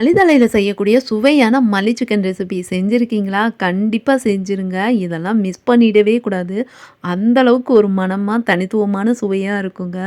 மலிதலையில் செய்யக்கூடிய சுவையான மல்லி சிக்கன் ரெசிபி செஞ்சுருக்கீங்களா? கண்டிப்பாக செஞ்சுருங்க. இதெல்லாம் மிஸ் பண்ணிடவே கூடாது. அந்தளவுக்கு ஒரு மனமாக தனித்துவமான சுவையாக இருக்குங்க.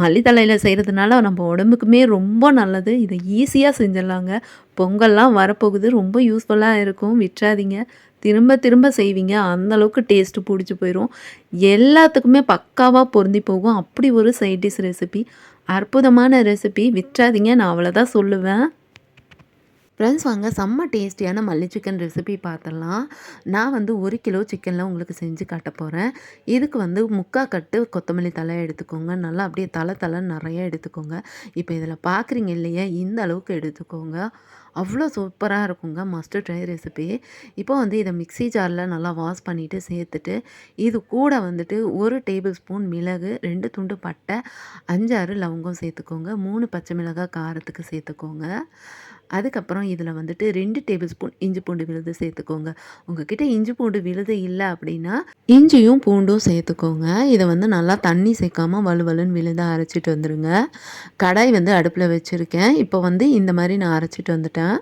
மல்லித்தலையில் செய்கிறதுனால நம்ம உடம்புக்குமே ரொம்ப நல்லது. இதை ஈஸியாக செஞ்சிடலாங்க. பொங்கல்லாம் வரப்போகுது. ரொம்ப யூஸ்ஃபுல்லாக இருக்கும். விட்டுறாதீங்க. திரும்ப திரும்ப செய்வீங்க. அந்தளவுக்கு டேஸ்ட்டு பிடிச்சி போயிடும் எல்லாத்துக்குமே பக்காவாக பொருந்தி போகும். அப்படி ஒரு சைட் டிஷ் ரெசிபி அற்புதமான ரெசிபி விட்டுறாதீங்க. நான் அவ்வளோதான் சொல்லுவேன். ஃப்ரெண்ட்ஸ் வாங்க செம்ம டேஸ்டியான மல்லி சிக்கன் ரெசிபி பார்த்துடலாம் நான் வந்து ஒரு கிலோ சிக்கனில் உங்களுக்கு செஞ்சு காட்ட போகிறேன் இதுக்கு வந்து முக்கா கட்டு கொத்தமல்லி தலை எடுத்துக்கோங்க. நல்லா அப்படியே தலை தலை நிறைய எடுத்துக்கோங்க. இப்போ இதில் பார்க்குறீங்க இல்லையா? இந்த அளவுக்கு எடுத்துக்கோங்க. அவ்வளோ சூப்பராக இருக்குங்க மஸ்ட் ட்ரை ரெசிபி இப்போ வந்து இதை மிக்ஸி ஜாரில் நல்லா வாஷ் பண்ணிவிட்டு சேர்த்துட்டு இது கூட வந்துட்டு ஒரு டேபிள் ஸ்பூன் மிளகு ரெண்டு துண்டு பட்டை அஞ்சாறு லவங்கம் சேர்த்துக்கோங்க. மூணு பச்சை மிளகாய் காரத்துக்கு சேர்த்துக்கோங்க. அதுக்கப்புறம் இதில் வந்துட்டு ரெண்டு டேபிள் ஸ்பூன் இஞ்சி பூண்டு விழுது சேர்த்துக்கோங்க. உங்ககிட்ட இஞ்சி பூண்டு விழுது இல்லை அப்படின்னா இஞ்சியும் பூண்டும் சேர்த்துக்கோங்க. இதை வந்து நல்லா தண்ணி சேர்க்காமல் வலுவலுன்னு விழுத அரைச்சிட்டு வந்துடுங்க கடாய் வந்து அடுப்பில் வச்சுருக்கேன். இப்போ வந்து இந்த மாதிரி நான் அரைச்சிட்டு வந்துட்டேன்.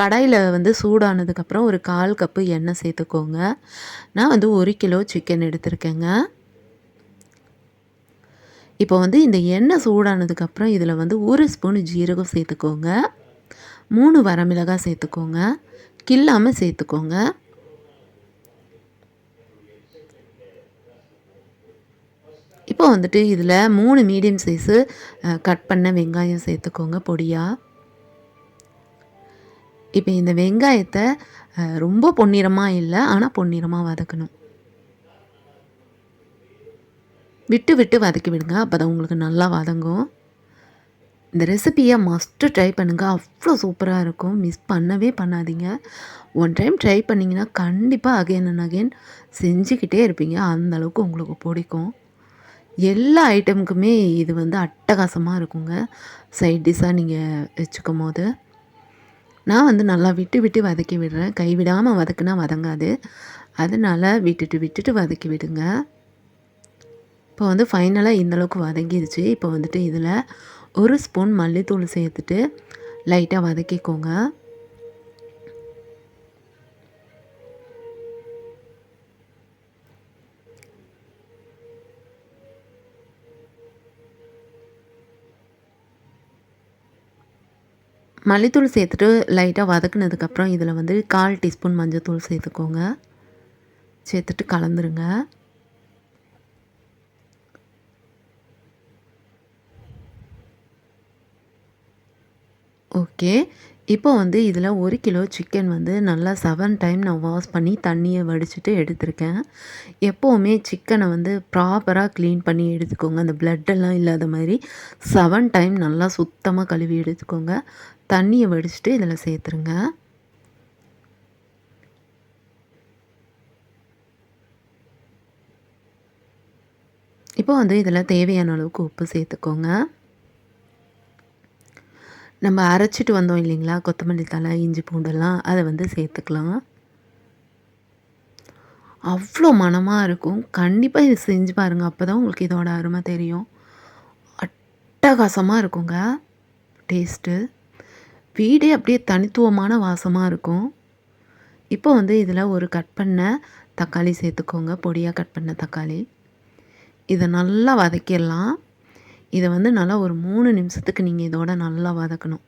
கடாயில் வந்து சூடானதுக்கப்புறம் ஒரு கால் கப்பு எண்ணெய் சேர்த்துக்கோங்க. நான் வந்து ஒரு கிலோ சிக்கன் எடுத்திருக்கேங்க. இப்போ வந்து இந்த எண்ணெய் சூடானதுக்கப்புறம் இதில் வந்து ஒரு ஸ்பூன் ஜீரகம் சேர்த்துக்கோங்க. மூணு வரமிளகாய் சேர்த்துக்கோங்க. கில்லாமல் சேர்த்துக்கோங்க. இப்போ வந்துட்டு இதில் மூணு மீடியம் சைஸு கட் பண்ண வெங்காயம் சேர்த்துக்கோங்க பொடியாக இப்போ இந்த வெங்காயத்தை ரொம்ப பொன்னிறமாக இல்லை ஆனால் பொன்னிறமாக வதக்கணும். விட்டு விட்டு வதக்கி விடுங்க அப்போ தான் உங்களுக்கு நல்லா வதங்கும். இந்த ரெசிப்பியை மஸ்ட்டு ட்ரை பண்ணுங்கள் அவ்வளோ சூப்பராக இருக்கும். மிஸ் பண்ணவே பண்ணாதீங்க. ஒன் டைம் ட்ரை பண்ணிங்கன்னா கண்டிப்பாக அகைன் அண்ட் அகைன் செஞ்சுக்கிட்டே இருப்பீங்க. அந்த அளவுக்கு உங்களுக்கு பிடிக்கும். எல்லா ஐட்டமுக்குமே இது வந்து அட்டகாசமாக இருக்குங்க. சைட் டிஷ்ஷாக நீங்கள் வச்சுக்கும் போது நான் வந்து நல்லா விட்டு விட்டு வதக்கி விடுறேன். கைவிடாமல் வதக்குனா வதங்காது. அதனால் விட்டுட்டு விட்டுட்டு வதக்கி விடுங்க. இப்போ வந்து ஃபைனலாக இந்தளவுக்கு வதங்கிடுச்சு இப்போ வந்துட்டு இதில் ஒரு ஸ்பூன் மல்லித்தூள் சேர்த்துட்டு லைட்டாக வதக்கிக்கோங்க. மல்லித்தூள் சேர்த்துட்டு லைட்டாக வதக்குனதுக்கப்புறம் இதில் வந்து கால் டீஸ்பூன் மஞ்சள் தூள் சேர்த்துக்கோங்க. சேர்த்துட்டு கலந்துருங்க. ஓகே. இப்போ வந்து இதில் ஒரு கிலோ சிக்கன் வந்து நல்லா செவன் டைம் நான் வாஷ் பண்ணி தண்ணியை வடிச்சிட்டு எடுத்திருக்கேன். எப்போவுமே சிக்கனை வந்து ப்ராப்பராக க்ளீன் பண்ணி எடுத்துக்கோங்க. அந்த பிளட்டெல்லாம் இல்லாத மாதிரி செவன் டைம் நல்லா சுத்தமாக கழுவி எடுத்துக்கோங்க. தண்ணியை வடிச்சிட்டு இதில் சேர்த்துருங்க. இப்போ வந்து இதில் தேவையான அளவுக்கு உப்பு சேர்த்துக்கோங்க. நம்ம அரைச்சிட்டு வந்தோம் இல்லைங்களா? கொத்தமல்லி தலை இஞ்சி பூண்டெல்லாம் அதை வந்து சேர்த்துக்கலாம். அவ்வளோ மனமாக இருக்கும். கண்டிப்பாக இது செஞ்சு பாருங்கள் அப்போ தான் உங்களுக்கு இதோட அருமை தெரியும். அட்டகாசமாக இருக்குங்க. டேஸ்ட்டு. வீடே அப்படியே தனித்துவமான வாசமாக இருக்கும். இப்போ வந்து இதில் ஒரு கட் பண்ண தக்காளி சேர்த்துக்கோங்க. பொடியாக கட் பண்ண தக்காளி. இதை நல்லா வதக்கிடலாம். இதை வந்து நல்லா ஒரு மூணு நிமிஷத்துக்கு நீங்கள் இதோட நல்லா வதக்கணும்.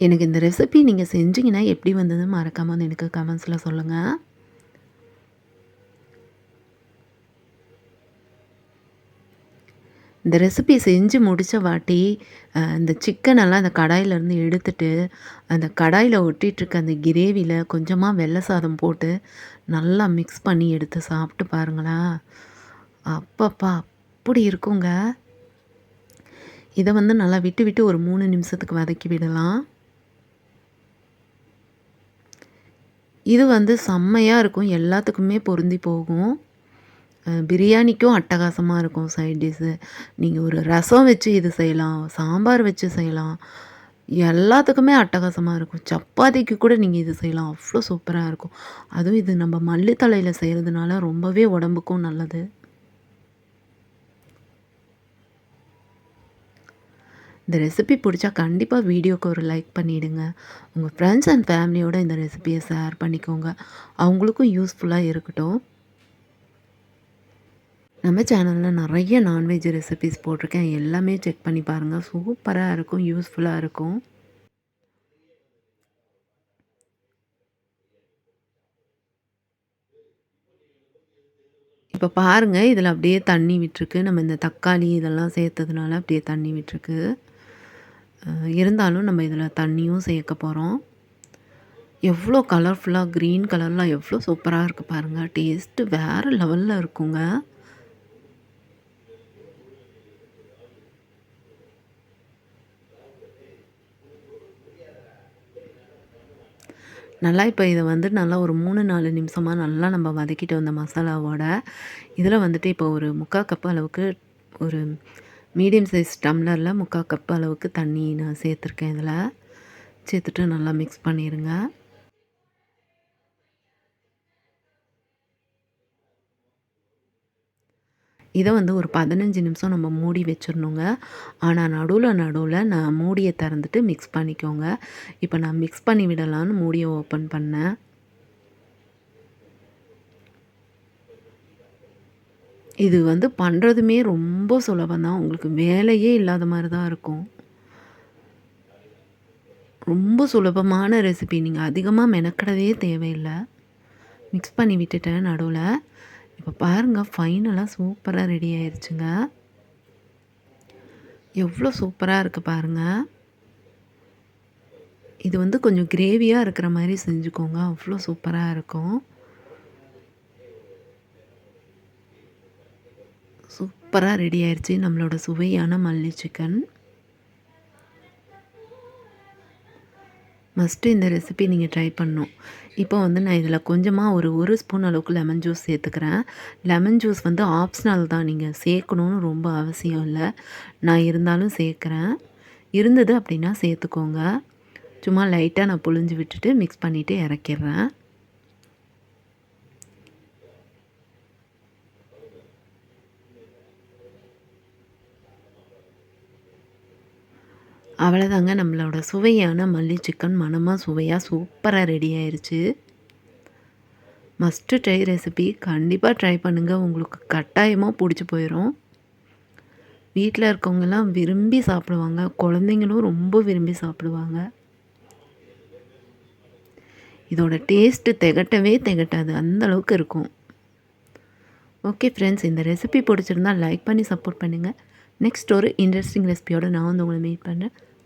எனக்கு இந்த ரெசிபி நீங்கள் செஞ்சீங்கன்னா எப்படி வந்ததுன்னு மறக்காமல் வந்து எனக்கு கமெண்ட்ஸில் சொல்லுங்கள் இந்த ரெசிபி செஞ்சு முடித்த வாட்டி இந்த சிக்கனெல்லாம் அந்த கடாயிலேருந்து எடுத்துட்டு அந்த கடாயில் ஒட்டிகிட்ருக்க அந்த கிரேவியில் கொஞ்சமாக வெள்ளை சாதம் போட்டு நல்லா மிக்ஸ் பண்ணி எடுத்து சாப்பிட்டு பாருங்களேன். அப்பப்பா அப்படி இருக்குங்க. இதை வந்து நல்லா விட்டு விட்டு ஒரு மூணு நிமிஷத்துக்கு வதக்கி விடலாம். இது வந்து செம்மையாக இருக்கும். எல்லாத்துக்குமே பொருந்தி போகும். பிரியாணிக்கும் அட்டகாசமாக இருக்கும் சைட் டிஷ்ஷு நீங்கள் ஒரு ரசம் வச்சு இது செய்யலாம் சாம்பார் வச்சு செய்யலாம். எல்லாத்துக்குமே அட்டகாசமாக இருக்கும். சப்பாத்திக்கு கூட நீங்கள் இது செய்யலாம். அவ்வளோ சூப்பராக இருக்கும். அதுவும் இது நம்ம மல்லித்தலையில் செய்கிறதுனால ரொம்பவே உடம்புக்கும் நல்லது. இந்த ரெசிபி பிடிச்சா கண்டிப்பாக வீடியோக்கு ஒரு லைக் பண்ணிவிடுங்க உங்கள் ஃப்ரெண்ட்ஸ் அண்ட் ஃபேமிலியோட இந்த ரெசிபியை ஷேர் பண்ணிக்கோங்க. அவங்களுக்கும் யூஸ்ஃபுல்லாக இருக்கட்டும். நம்ம சேனலில் நிறைய நான்வெஜ் ரெசிபிஸ் போட்டிருக்கேன். எல்லாமே செக் பண்ணி பாருங்கள் சூப்பராக இருக்கும் யூஸ்ஃபுல்லாக இருக்கும். இப்போ பாருங்கள் இதில் அப்படியே தண்ணி விட்டுருக்கு. நம்ம இந்த தக்காளி இதெல்லாம் சேர்த்ததுனால அப்படியே தண்ணி விட்டுருக்கு. இருந்தாலும் நம்ம இதில் தண்ணியும் சேர்க்க போகிறோம் எவ்வளோ கலர்ஃபுல்லாக க்ரீன் கலர்லாம் எவ்வளோ சூப்பராக இருக்குது பாருங்கள் டேஸ்ட்டு வேறு லெவலில் இருக்குங்க. நல்லா இப்போ இதை வந்து நல்லா ஒரு மூணு நாலு நிமிஷமாக நல்லா நம்ம வதக்கிட்டு வந்த மசாலாவோட இதில் வந்துட்டு இப்போ ஒரு முக்கால் கப் அளவுக்கு ஒரு மீடியம் சைஸ் டம்ளரில் முக்கால் கப் அளவுக்கு தண்ணி நான் சேர்த்துருக்கேன் இதில். சேர்த்துட்டு நல்லா மிக்ஸ் பண்ணிடுங்க இதை வந்து ஒரு பதினஞ்சு நிமிஷம் நம்ம மூடி வச்சிடணுங்க. ஆனால் நடுவில் நடுவில் நான் மூடியை திறந்துட்டு மிக்ஸ் பண்ணிக்கோங்க. இப்போ நான் மிக்ஸ் பண்ணி விடலான்னு மூடியை ஓப்பன் பண்ணேன். இது வந்து பண்ணுறதுமே ரொம்ப சுலபம் தான். உங்களுக்கு வேலையே இல்லாத மாதிரி தான் இருக்கும். ரொம்ப சுலபமான ரெசிபி நீங்கள் அதிகமாக மெனக்கடவே தேவையில்லை. மிக்ஸ் பண்ணி விட்டுட்டேன் நடுவில். இப்போ பாருங்கள் ஃபைனலாக சூப்பராக ரெடி ஆயிடுச்சுங்க எவ்வளோ சூப்பராக இருக்குது பாருங்கள் இது வந்து கொஞ்சம் கிரேவியாக இருக்கிற மாதிரி செஞ்சுக்கோங்க. அவ்வளோ சூப்பராக இருக்கும். சூப்பராக ரெடி ஆயிடுச்சு நம்மளோட சுவையான மல்லி சிக்கன் மஸ்ட்டு இந்த ரெசிபி நீங்கள் ட்ரை பண்ணணும். இப்போ வந்து நான் இதில் கொஞ்சமாக ஒரு ஒரு ஸ்பூன் அளவுக்கு லெமன் ஜூஸ் சேர்த்துக்கிறேன். லெமன் ஜூஸ் வந்து ஆப்ஷனல் தான். நீங்கள் சேர்க்கணுன்னு ரொம்ப அவசியம் இல்லை. நான் இருந்தாலும் சேர்க்குறேன். இருந்தது அப்படின்னா சேர்த்துக்கோங்க. சும்மா லைட்டாக நான் புழிஞ்சு விட்டுட்டு மிக்ஸ் பண்ணிவிட்டு இறக்கிடுறேன். அவ்வளோதாங்க நம்மளோட சுவையான மல்லி சிக்கன் மனமாக சுவையாக சூப்பராக ரெடி ஆயிடுச்சு மஸ்ட்டு ட்ரை ரெசிபி கண்டிப்பாக ட்ரை பண்ணுங்கள் உங்களுக்கு கட்டாயமாக பிடிச்சி போயிடும் வீட்டில் இருக்கவங்கெல்லாம் விரும்பி சாப்பிடுவாங்க. குழந்தைங்களும் ரொம்ப விரும்பி சாப்பிடுவாங்க. இதோட டேஸ்ட்டு திகட்டவே திகட்டாது. அந்த அளவுக்கு இருக்கும். ஓகே ஃப்ரெண்ட்ஸ் இந்த ரெசிபி பிடிச்சிருந்தா லைக் பண்ணி சப்போர்ட் பண்ணுங்கள் நெக்ஸ்ட் ஒரு இன்ட்ரெஸ்டிங் ரெசிபியோடு நான் வந்து உங்களை மீட் பண்ணுறேன்